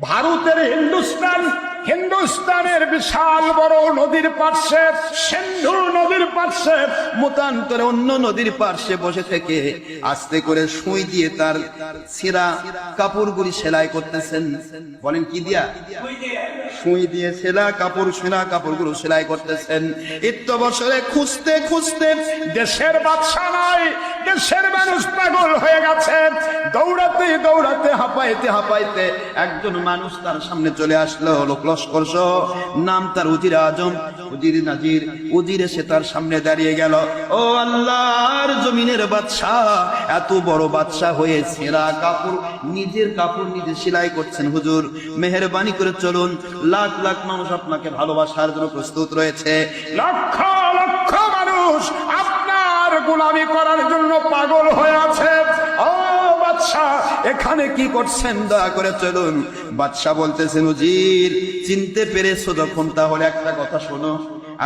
ভারতের হিন্দুস্তান, হিন্দুস্তানের বিশাল বড় নদীর পার্শ্বে সিন্ধু নদীর পার্শ্বে, মতান্তরে অন্য নদীর পার্শ্বে বসে থেকে আস্তে করে সুই দিয়ে তার ছেঁড়া কাপড়গুলি সেলাই করতেছেন। বলেন, কি দিয়া? সুই দিয়ে সেলা কাপড় সেনা কাপড়গুলো সেলাই করতেছেন। ইত্য বছরে খুঁজতে খুঁজতে দেশের বাদশা নাই দেশের দৌড়াতে দৌড়াতে, হাঁপাইতে হাঁপাইতে একজন মানুষ তার সামনে চলে আসলো, লোক লস্কর নাম তার উজির আজম, উজির নাজির। উজির এসে তার সামনে দাঁড়িয়ে গেল। ও আল্লাহর জমিনের বাদশাহ, এত বড় বাদশাহ হয়ে ছেঁড়া কাপড়, নিজের কাপড় নিজে সেলাই করছেন হুজুর। মেহরবানি করে চলুন, লাখ লাখ মানুষ আপনাকে ভালোবাসার জন্য প্রস্তুত রয়েছে। লক্ষ লক্ষ মানুষ আপনার গোলামি করার জন্য পাগল হয়ে এখানে কি করছেন? দয়া করে চলুন। বাদশাহ বলতেছেন উজির চিনতে পেরেছ যখন? তাহলে একটা কথা শোনো।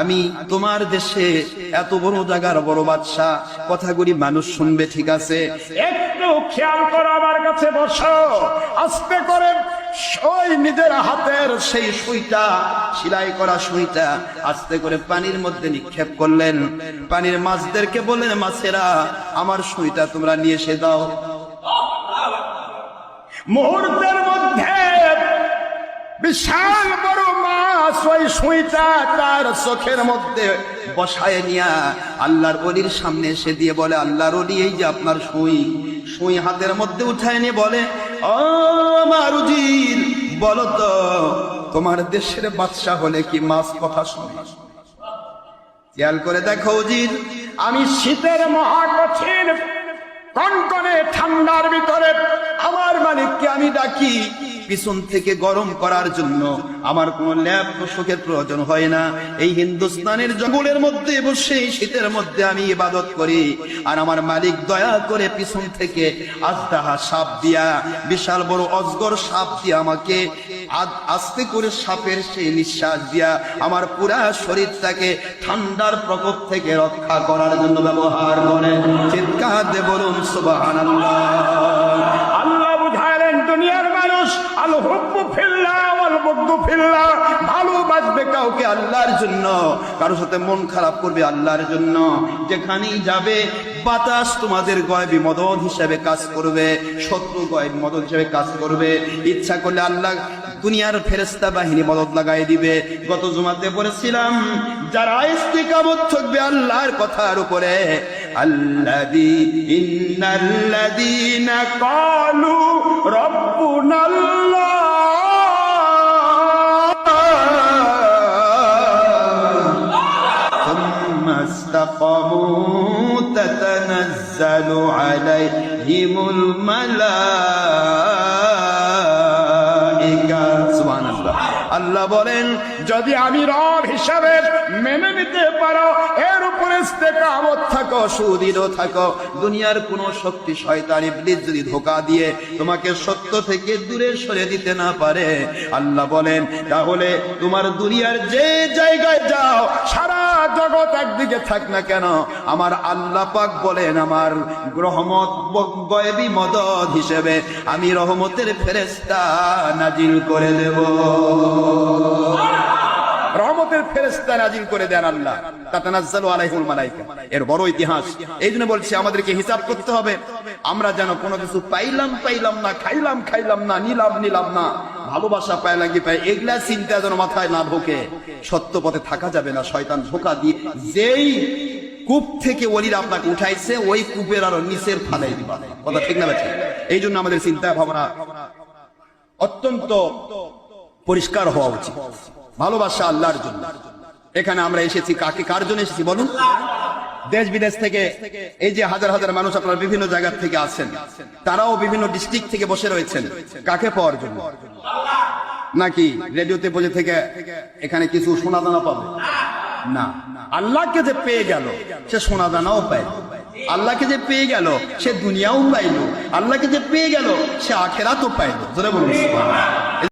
আমি তোমার দেশে এত বড় জায়গার বড় বাদশাহ, কথাগুলি মানুষ শুনবে, ঠিক আছে? নিক্ষেপ করলেন। পানির মাছদেরকে বললেন, মাছেরা, আমার সুইটা তোমরা নিয়ে এসে দাও। মুহূর্তের মধ্যে বিশাল বড় মাছ ওই সুইটা তার চোখের মধ্যে বসায় নিয়া আল্লাহর অলির সামনে এসে দিয়ে বলে, আল্লাহর অলি এই যে আপনার সুই। সুই হাতের মধ্যে উঠায় নিয়ে বলে, ও আমার উজির, বলো তো, তোমার দেশের বাদশা হলে কি মাছ কথা শুনে খেয়াল করে দেখো উজির, আমি শীতের মহাকঠিন কনকনে ঠান্ডার ভিতরে আমার মালিককে আমি ডাকি, পিছন থেকে গরম করার জন্য। আমার কোন ল্যাব পোশাকের প্রয়োজন হয় না। এই হিন্দুস্তানের জঙ্গলের মধ্যে বসে, শীতের মধ্যে আমি ইবাদত করি। আর আমার মালিক দয়া করে পিছন থেকে আজদাহা সাপ দিয়া, বিশাল বড় অজগর সাপ দিয়া আমাকে আস্তে করে সাপের সেই নিঃশ্বাস দিয়া আমার পুরা শরীরটাকে ঠান্ডার প্রকোপ থেকে রক্ষা করার জন্য ব্যবহার করে। চিৎকার বলুন দুনিয়ার মানুষ, আল হুব্বু ফিল্লাহ ওয়াল বুগদু ফিল্লাহ ভালোবাসবে কাউকে আল্লাহর জন্য। কারোর সাথে মন খারাপ করবে আল্লাহর জন্য। যেখানেই যাবে, বাতাস তোমাদের গয়বি মদত হিসেবে কাজ করবে, শত্রু গয়বি মদত হিসেবে কাজ করবে। ইচ্ছা করলে আল্লাহ দুনিয়ার ফেরেস্তা বাহিনী মদত লাগাই দিবে। গত জুমাতে পড়েছিলাম যারা ইস্তিকামত থাকবে আল্লাহর কথার উপরে, আল্লাদি ইন্নাল্লাদিনা কালু استقاموا تتنزل عليهم الملائكة سبحان الله আল্লাহ বলেন যদি আমি রব হিসাবে মেনে নিতে পারো এর উপরে থাকো, সুদৃঢ় থাকো। দুনিয়ার কোন শক্তি শয়তান ইবলিস যদি ধোকা দিয়ে তোমাকে সত্য থেকে দূরে সরে দিতে না পারে, আল্লাহ বলেন, তাহলে তোমার দুনিয়ার যে জায়গায় যাও, সারা জগৎ একদিকে থাক না কেন। আমার আল্লাহ পাক বলেন, আমার রহমত গয়বী মদত হিসেবে আমি রহমতের ফেরেস্তা নাজিল করে দেব। ফেরেস্তা নাজিল করে দেন আল্লাহ। তাতানাজ্জালু আলাইহিল মালাইকা। এর বড় ইতিহাস। এই বলছি, আমাদেরকে হিসাব করতে হবে। আমরা যেন কোনো কিছু পাইলাম পাইলাম না, খাইলাম খাইলাম না, নিলাম নিলাম না, ভালোবাসা পাইলাম কি পাই এগুলা চিন্তা যেন মাথায় না ঢোকে। সত্য পথে থাকা যাবে না, শয়তান ধোকা দিয়ে যেই কূপ থেকে ওলিরা আপনাকে উঠাইছে, ওই কূপের আরও নিচের দিবা। কথা ঠিক না বেঠিক? এই জন্য আমাদের চিন্তা ভাবনা অত্যন্ত পরিষ্কার হওয়া উচিত। ভালোবাসা আল্লাহর জন্য। এখানে আমরা এসেছি কাকে? কার জন্য এসেছি বলুন? দেশ বিদেশ থেকে এই যে হাজার হাজার মানুষ আপনার বিভিন্ন জায়গা থেকে আছেন তারাও বিভিন্ন ডিস্ট্রিক্ট থেকে বসে রয়েছেন। কাকে পাওয়ার জন্য? নাকি রেডিওতে বসে থেকে এখানে কিছু সোনা দানা পাবে? না। আল্লাহকে যে পেয়ে গেল, সে সোনা দানাও পায়। আল্লাহকে যে পেয়ে গেল, সে দুনিয়াও পাইলো। আল্লাহকে যে পেয়ে গেল, সে আখেরাতও পাইলো। জোরে বলুন।